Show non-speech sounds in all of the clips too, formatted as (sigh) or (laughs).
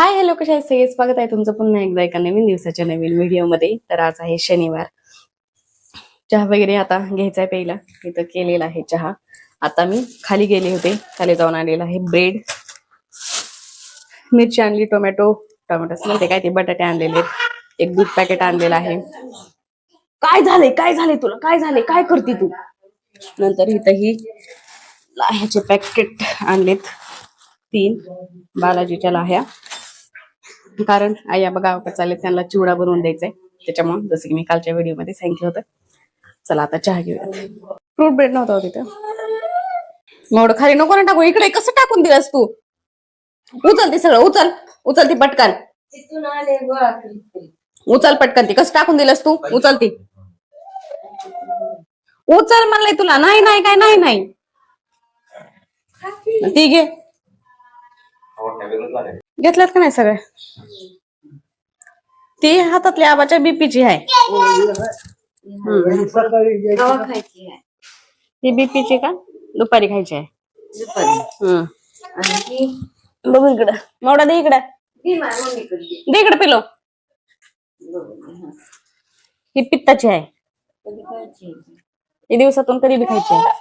Hi hello कशा आहे सगळे? स्वागत आहे तुमचं पुन्हा एकदा एका नवीन दिवसाच्या नवीन व्हिडिओमध्ये तर आज आहे शनिवार. चहा वगैरे आता घ्यायचा आहे पहिला इथं केलेला आहे चहा. आता मी खाली गेले होते. खाली जाऊन आणलेला आहे ब्रेड मिरची आणली टोमॅटो टोमॅटोच म्हणते काय ते बटाटे आणलेले. आहेत. एक दूध पॅकेट आणलेलं आहे. काय झाले काय झाले तुला? काय झाले काय करते तू? नंतर इथंही लाह्याचे पॅकेट आणलेत. तीन बालाजीच्या लाह्या. कारण आई आबा गावाकडे चालले त्यांना चिवडा बनवून द्यायचा आहे त्याच्यामुळे जसं की मी कालच्या व्हिडिओमध्ये सांगितलं होतं. चला आता चहा घेऊयात. फ्रूट ब्रेड नव्हता हो तिथं. एवढं खाली नको ना टाकू इकडे कसं टाकून दिलास तू? उचल ते सगळं उचल उचल ती पटकन. उचल पटकन ती कसं टाकून दिलंस तू? उचल ती. उचल म्हणलंय तुला नाही नाही काय नाही नाही. ती घे. घेतल्यात का नाही सगळे ती हातातली आबाच्या बीपीची आहे गव्हा खायची आहे ही बीपीची का दुपारी खायची आहे दुपारी हम्म. आणि ती बघू इकडं मोडा दे इकडं ती माझ्या मम्मीकडे दे. दे इकडं पिलो हा. ही पित्ताची आहे कधी खायची ही दिवसातून कधी बी खायची आहे.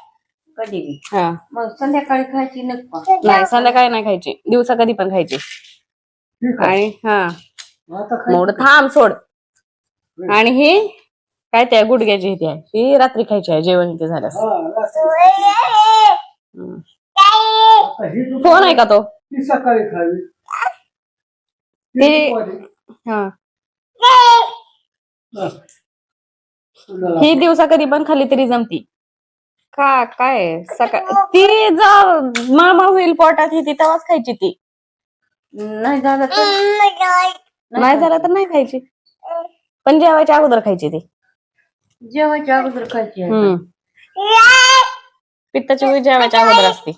कधी बी हा. मग संध्याकाळी खायची नको नाही संध्याकाळी नाही खायची. दिवसा कधी पण खायची. आणि हा. मोड थांब सोड. आणि ही काय त्या गुडघ्याची ती आहे. ती रात्री खायची आहे जेवण इथे झाल्यास. हम्म. फोन आहे का तो? ती सकाळी खावी. ते हा. ही दिवसा कधी पण खाली तरी जमती. का काय सकाळ ती जा मामा होईल पोटात ही ती तेव्हाच खायची ती. नाही झालं तर? नाही झालं. तर नाही खायची. पण जेवायच्या अगोदर खायची ती. जेवायच्या अगोदर खायची आहे. हम्म. पित्ताची गोळी जेवायच्या अगोदर असते.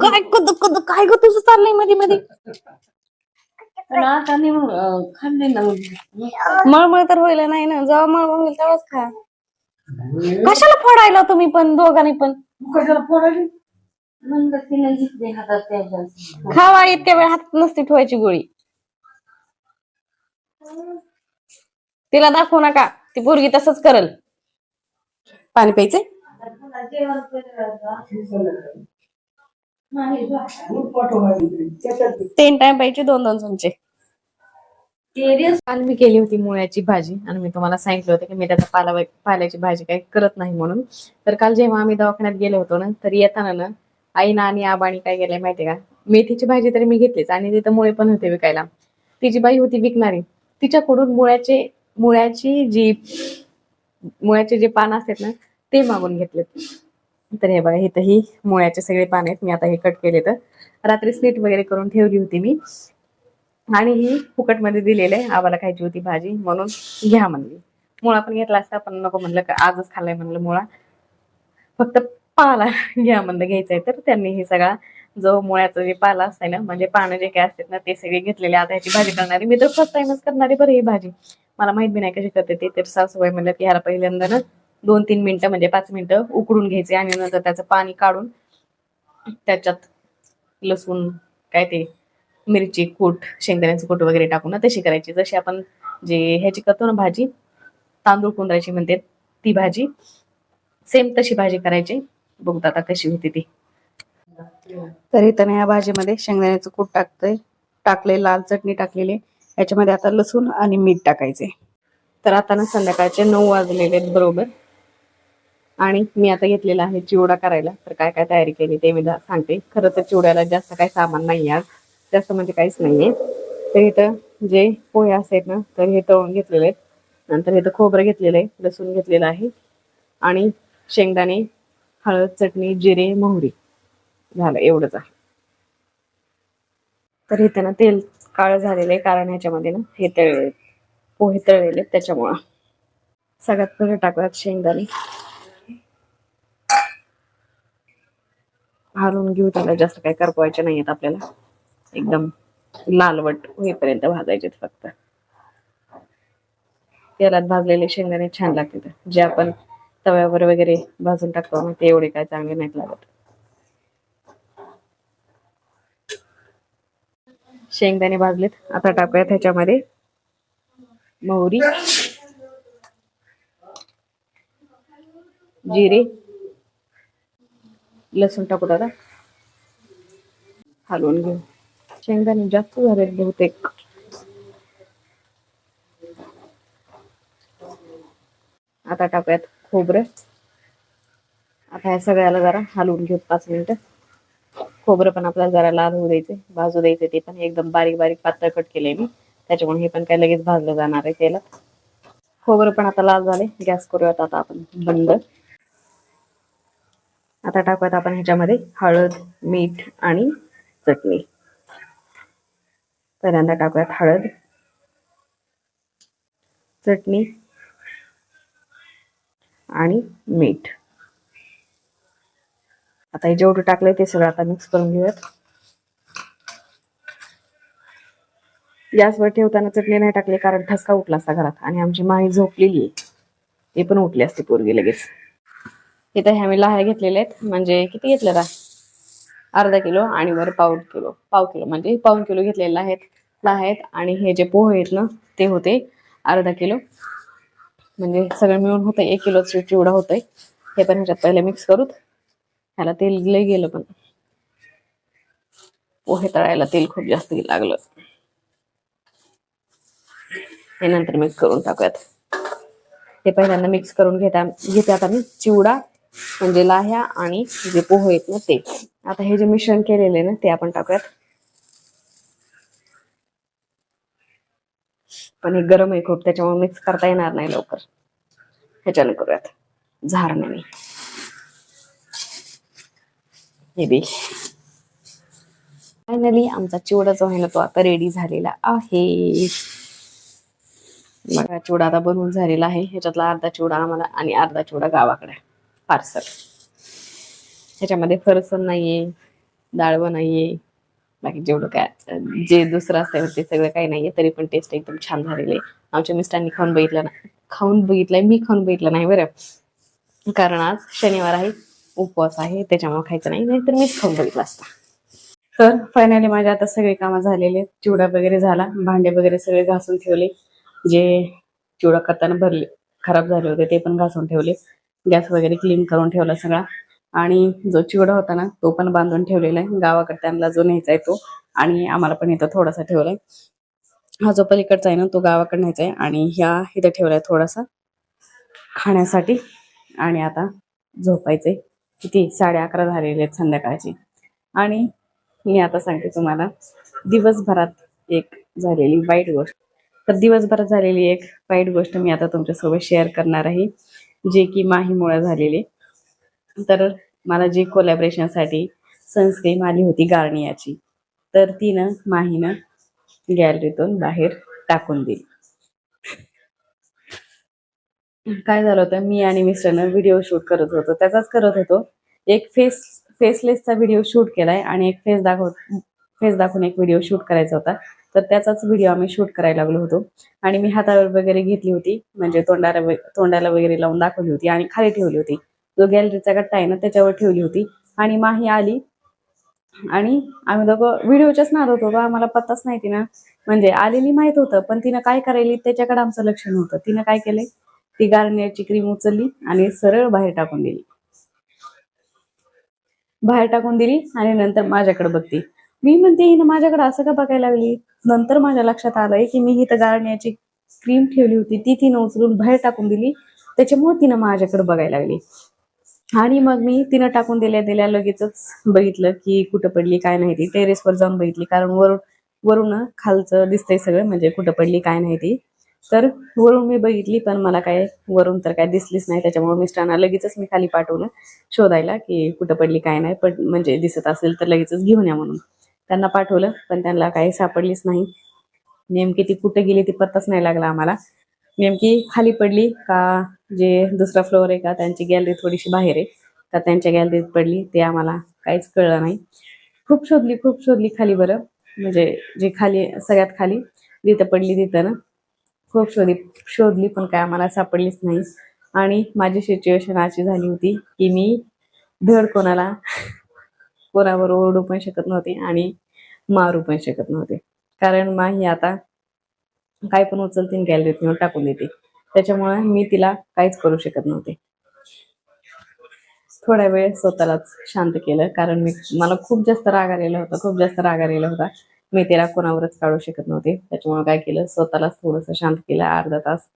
काय कुद कुद काय ग तुझं चाललंयमध्ये मध्ये पण आता खाल्ली ना मळमळ तर होईल नाही ना? जेव्हा मळमळ होईल तेव्हाच खा. कशाला फोडायला तुम्ही पण दोघांनी पण? कशाला तिने घेतली हातात त्याच्या खावा इतक्या वेळ हात नसती ठेवायची गोळी. तिला दाखवू नका. ती पोरगी तसंच करल. पाणी प्यायचे जेवण करायचं. नाही बा. दूध पाठवायची त्याच्यात तीन टाइम प्यायचे दोन दोन चमचे. काल मी केली होती मुळ्याची भाजी आणि मी तुम्हाला सांगितलं होतं की मी त्याचा पाला पाल्याची भाजी काही करत नाही म्हणून. तर काल जेव्हा आम्ही दवाखान्यात गेलो होतो ना तर येताना ना आईनं आणि आबाणी काय केलंय माहितीये का? मेथीची भाजी तरी मी घेतलीच आणि तिथं मुळे पण होते विकायला. तिची बाई होती विकणारी. तिच्याकडून मुळ्याचे मुळ्याची जी मुळ्याचे जे पान असतात ना ते मागून घेतलेत. तर हे बघा इथं ही मुळ्याचे सगळे पान आहेत. मी आता हे कट केले तर रात्री स्नीट वगैरे करून ठेवली होती मी. आणि ही फुकटमध्ये दिलेले आम्हाला खायची होती भाजी म्हणून घ्या म्हणली. मुळा पण घेतला असता पण नको म्हणलं का? आजच खाल्लाय म्हणलं मुळा. फक्त पाला घ्या म्हणलं घ्यायचंय तर. त्यांनी हे सगळा जो मुळ्याचं जे पाला असतंय ना म्हणजे पानं जे काय असतात ना ते सगळे घेतलेले. आता ह्याची भाजी करणारी. मी तर फर्स्ट टाइमच करणारी बरं ही भाजी. मला माहीत बी नाही कशी करते ते. तर सासूबाई म्हणलं की ह्याला पहिल्यांदा ना दोन तीन मिनिटं म्हणजे पाच मिनिटं उकडून घ्यायचे आणि नंतर त्याचं पाणी काढून त्याच्यात लसूण काय ते मिरची कूट शेंगदाण्याचं कूट वगैरे टाकून ना तशी करायची. जशी आपण जे ह्याची करतो ना भाजी तांदूळ कुंदराची म्हणते ती भाजी सेम तशी भाजी करायची. बघता आता कशी होती ती. तर इथं या भाजीमध्ये शेंगदाण्याचं कूट टाकतंय. टाकले लाल चटणी टाकलेली. याच्यामध्ये आता लसूण आणि मीठ टाकायचे. तर आता ना संध्याकाळचे नऊ वाजलेले आहेत बरोबर. आणि मी आता घेतलेला आहे चिवडा करायला. तर काय काय तयारी केली ते मी सांगते. खरं तर चिवड्याला जास्त काही सामान नाही आज जास्त म्हणजे काहीच नाहीये. तर इथं जे पोहे आहेत ना तर हे तळून घेतलेले आहेत. नंतर इथं खोबरं घेतलेलं आहे लसूण घेतलेलं आहे. आणि शेंगदाणे हळद चटणी जिरे मोहरी झालं एवढंच आहे. तर इथं ना तेल काळं झालेलं आहे कारण ह्याच्यामध्ये ना हे तळले पोहे तळलेले आहेत त्याच्यामुळं. सगळ्यात पहिले टाकूयात शेंगदाणे. हारून घेऊ त्याला. जास्त काही करपवायचे नाहीयेत आपल्याला. एकदम लालवट होईपर्यंत भाजायचे फक्त. तेलात भाजलेले शेंगदाणे छान लागतात. जे आपण तव्यावर वगैरे भाजून टाकतो ना ते एवढे काय चांगले नाहीत लागत. शेंगदाणे भाजलेत. आता टाकूयात ह्याच्यामध्ये मोहरी जिरे लसूण टाकू दादा. हलवून घेऊ. शेंगदाणे जास्त झाले बहुतेक. आता टाकूयात खोबरं. आता ह्या सगळ्याला जरा हलवून घेऊ पाच मिनिटं. खोबरं पण आपल्याला जरा लाल होऊ द्यायचे भाजू द्यायचे. ते पण एकदम बारीक बारीक पातळ कट केले मी. त्याच्यामुळे हे पण काय लगेच भाजलं जाणार आहे तेलात. खोबरं पण आता लाल झाले. गॅस करूयात आता आपण बंद. आता टाकूयात आपण ह्याच्यामध्ये हळद मीठ आणि चटणी. पहिल्यांदा टाकूयात हळद चटणी आणि मीठ. आता हे जेवढं टाकलंय ते सगळं आता मिक्स करून घेऊयात. गॅसवर ठेवताना चटणी नाही टाकली कारण ठसका उठला असता घरात आणि आमची माई झोपलेली आहे. ते पण उठली असते पोरगी लगेच. इथं ह्या मी लाह्या घेतलेल्या आहेत. म्हणजे किती घेतल्या अर्धा किलो आणि वर पाव किलो पाव किलो. म्हणजे पाऊन किलो घेतलेले आहेत लाह्या आहेत. आणि हे जे पोहे आहेत ना ते होते अर्धा किलो. म्हणजे सगळं मिळून होतं एक किलो चिवडा होतंय. हे पण ह्याच्यात पहिले मिक्स करूत. ह्याला तेल लय गेलं पण. पोहे तळायला तेल खूप जास्त लागलं. हे नंतर मिक्स करून टाकूयात. हे पहिल्यांदा मिक्स करून घेता घेते आता मी चिवडा. म्हणजे लाह्या आणि जे पोहे आहेत ना ते. आता हे जे मिश्रण केलेले ना ते आपण टाकूयात. पण हे गरम आहे खूप त्याच्यामुळे मिक्स करता येणार नाही लवकर. ह्याच्याने करूयात. झारण्याने हे बी. फायनली आमचा चिवडा जो आहे ना तो आता रेडी झालेला आहे. चिवडा आता बनवून झालेला आहे. ह्याच्यातला अर्धा चिवडा आम्हाला आणि अर्धा चिवडा गावाकडे. पार्सल. ह्याच्यामध्ये फरसन नाहीये डाळवं नाहीये. बाकी जेवढं काय जे दुसरं असतं ते सगळं काही नाहीये तरी पण टेस्ट एकदम छान झालेली आहे. आमच्या मिस्टरांनी खाऊन बघितलं ना खाऊन बघितलंय मी खाऊन बघितलं नाही बरं. कारण आज शनिवार आहे उपवास आहे त्याच्यामुळे खायचं नाही नाहीतर मीच खाऊन बघितलं असतं. तर फायनली माझ्या आता सगळे कामं झालेले चिवडा वगैरे झाला भांडे वगैरे सगळे घासून ठेवले. जे चिवडा करताना भरले खराब झाले होते ते पण घासून ठेवले. गॅस वगैरे क्लीन करून ठेवला सगळा. आणि जो चिवडा होता ना तो पण बांधून ठेवलेला आहे. गावाकडे त्यांना जो न्यायचा आहे तो. आणि आम्हाला पण इथं थोडासा ठेवलाय हा जो पलीकडचा आहे ना तो गावाकडे न्यायचा आहे. आणि ह्या इथं ठेवलाय थोडासा खाण्यासाठी. आणि आता झोपायचे किती? साडे अकरा झालेले आहेत संध्याकाळचे. आणि मी आता सांगते तुम्हाला दिवसभरात एक झालेली वाईट गोष्ट. तर दिवसभरात झालेली एक वाईट गोष्ट मी आता तुमच्यासोबत शेअर करणार आहे. जे की माहीमुळे झालेले. तर मला जी कोलॅबरेशनसाठी सनस्क्रीम आली होती गार्नियाची तर तिनं माहीनं गॅलरीतून बाहेर टाकून दिली. काय झालं होतं? मी आणि मिस्टरनं व्हिडिओ शूट करत होतो. त्याचाच करत होतो. एक फेस फेसलेसचा व्हिडिओ शूट केलाय आणि एक फेस दाखव फेस दाखवून एक व्हिडिओ शूट करायचा होता. तर त्याचाच व्हिडिओ आम्ही शूट करायला लागलो होतो. आणि मी हातावर वगैरे घेतली होती. म्हणजे तोंडाला तोंडाला वगैरे लावून दाखवली होती आणि खाली ठेवली होती. जो गॅलरीचा गट्टा आहे ना त्याच्यावर ठेवली होती. आणि माही आली. आणि आम्ही दोघं व्हिडिओच्याच नाद होतो. आम्हाला पत्ताच नाही तिनं. म्हणजे आलेली माहीत होतं पण तिनं काय करायली त्याच्याकडे आमचं लक्ष नव्हतं. तिनं काय केलंय ती गार्नियरची क्रीम उचलली आणि सरळ बाहेर टाकून दिली. बाहेर टाकून दिली आणि नंतर माझ्याकडे बघती. मी म्हणते हिनं माझ्याकडे असं का बघायला लागली? नंतर माझ्या लक्षात आलंय की मी हिथं गाळण्याची क्रीम ठेवली होती. ती तिनं उचलून बाहेर टाकून दिली. त्याच्यामुळे तिनं माझ्याकडे बघायला लागली. आणि मग मी तिनं टाकून दिल्या दिल्या लगेचच बघितलं की कुठं पडली काय नाही ती. टेरेसवर जाऊन बघितली. कारण वरून वरून खालचं दिसतंय सगळं म्हणजे कुठं पडली काय नाही ती. तर वरून मी बघितली पण मला काय वरून तर काय दिसलीच नाही. त्याच्यामुळे मिस्टरांना लगेचच मी खाली पाठवलं शोधायला की कुठं पडली काय नाही. पण म्हणजे दिसत असेल तर लगेचच घेऊन या म्हणून. त्यांना पाठवलं पण त्यांना काही सापडलीच नाही. नेमकी ती कुठे गेली ती पत्ताच नाही लागला आम्हाला. नेमकी खाली पडली का जे दुसरा फ्लोअर आहे का त्यांची गॅलरी थोडीशी बाहेर आहे का त्यांच्या गॅलरीत पडली ते आम्हाला काहीच कळलं नाही. खूप शोधली खूप शोधली खाली बरं. म्हणजे जे खाली सगळ्यात खाली जिथं पडली तिथं ना. खूप शोधली शोधली पण काय आम्हाला सापडलीच नाही. आणि माझी सिच्युएशन अशी झाली होती की मी धड कोणाला कोणावर ओरडू पण शकत नव्हते आणि मारू पण शकत नव्हते. कारण मा ही आता काय पण उचलते गॅलरीत टाकून देते. त्याच्यामुळे मी तिला काहीच करू शकत नव्हते. थोड्या वेळ स्वतःलाच शांत केलं. कारण मी मला खूप जास्त राग आलेला होता खूप जास्त राग आलेला होता. मी तिला कोणावरच काढू शकत नव्हते. त्याच्यामुळे काय केलं? स्वतःलाच थोडंसं शांत केलं. अर्धा तास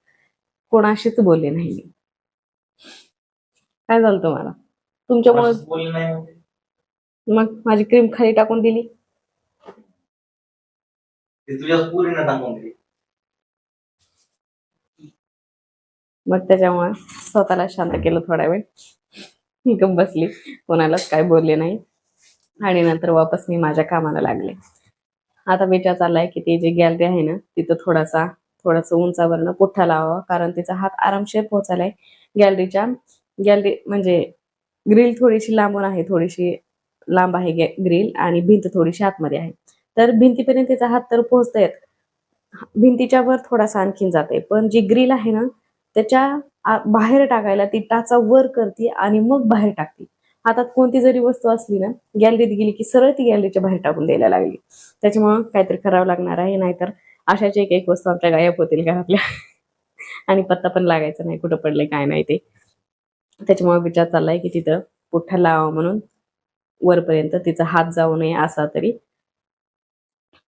कोणाशीच बोलले नाही मी. काय झालं तुम्हाला? तुमच्यामुळे कोणाशीच बोलले नाही म्हणजे. मग माझी क्रीम खाली टाकून दिली. ते तुझ्या पुरीनं टाकून दिली. मग त्याच्यामुळे स्वतःला शांत केलं थोडा वेळ. मी गप्प बसली. कोणालाच काय बोलले नाही. आणि नंतर वापस मी माझ्या कामाला लागले. आता विचार चाललाय की ती जी गॅलरी आहे ना तिथं थोडासा थोडासा उंचावरनं पुठ्ठा लावावा. कारण तिचा हात आरामशीर पोहोचालाय. गॅलरीच्या गॅलरी म्हणजे ग्रिल थोडीशी लांबून आहे थोडीशी लांब आहे ग्रिल आणि भिंत थोडीशी आतमध्ये आहे. तर भिंतीपर्यंत त्याचा हात तर पोहोचतायत भिंतीच्या वर थोडासा आणखीन जाते पण जी ग्रिल आहे ना त्याच्या बाहेर टाकायला ती टाचा वर करते आणि मग बाहेर टाकते. हातात कोणती जरी वस्तू असली ना गॅलरीत गेली की सरळ ती गॅलरीच्या बाहेर टाकून द्यायला लागली. त्याच्यामुळं काहीतरी करावं लागणार आहे नाहीतर अशाच एक एक वस्तू आमच्या गायब होतील घरातल्या. आणि पत्ता पण लागायचा नाही कुठं पडले काय नाही ते. त्याच्यामुळे विचार चाललाय की तिथं पुठ्ठा लावा म्हणून. वरपर्यंत तिचा हात जाऊ नये असा तरी.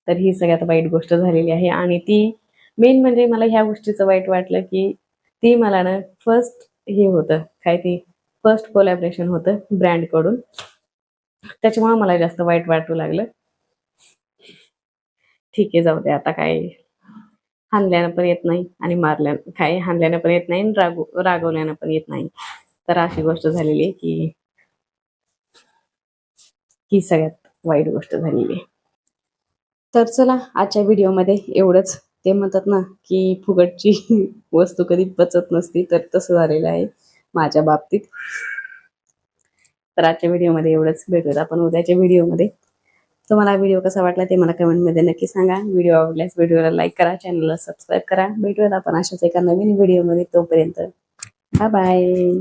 तर ही सगळ्यात वाईट गोष्ट झालेली आहे आणि ती मेन म्हणजे मला ह्या गोष्टीचं वाईट वाटलं की ती मला ना फर्स्ट हे होतं काय ती फर्स्ट कोलॅबरेशन होतं ब्रँडकडून त्याच्यामुळे मला जास्त वाईट वाटू लागलं. ठीक आहे जाऊ दे आता काय हानल्यानं पण येत नाही आणि मारल्या काय हानल्यानं पण येत नाही रागव रागवल्यानं पण येत नाही. तर अशी गोष्ट झालेली आहे की ही सगळ्यात वाईट गोष्ट झालेली आहे. तर चला आजच्या व्हिडिओमध्ये एवढंच. ते म्हणतात ना की फुकटची (laughs) वस्तू कधी पचत नसती तर तसं झालेलं आहे माझ्या बाबतीत. तर आजच्या व्हिडिओमध्ये एवढंच. भेटूयात आपण उद्याच्या व्हिडिओमध्ये. तुम्हाला व्हिडिओ कसा वाटला ते मला कमेंटमध्ये नक्की सांगा. व्हिडिओ आवडल्यास व्हिडिओला लाईक करा चॅनलला सबस्क्राईब करा. भेटूयात आपण अशाच एका नवीन व्हिडिओमध्ये तोपर्यंत. Bye bye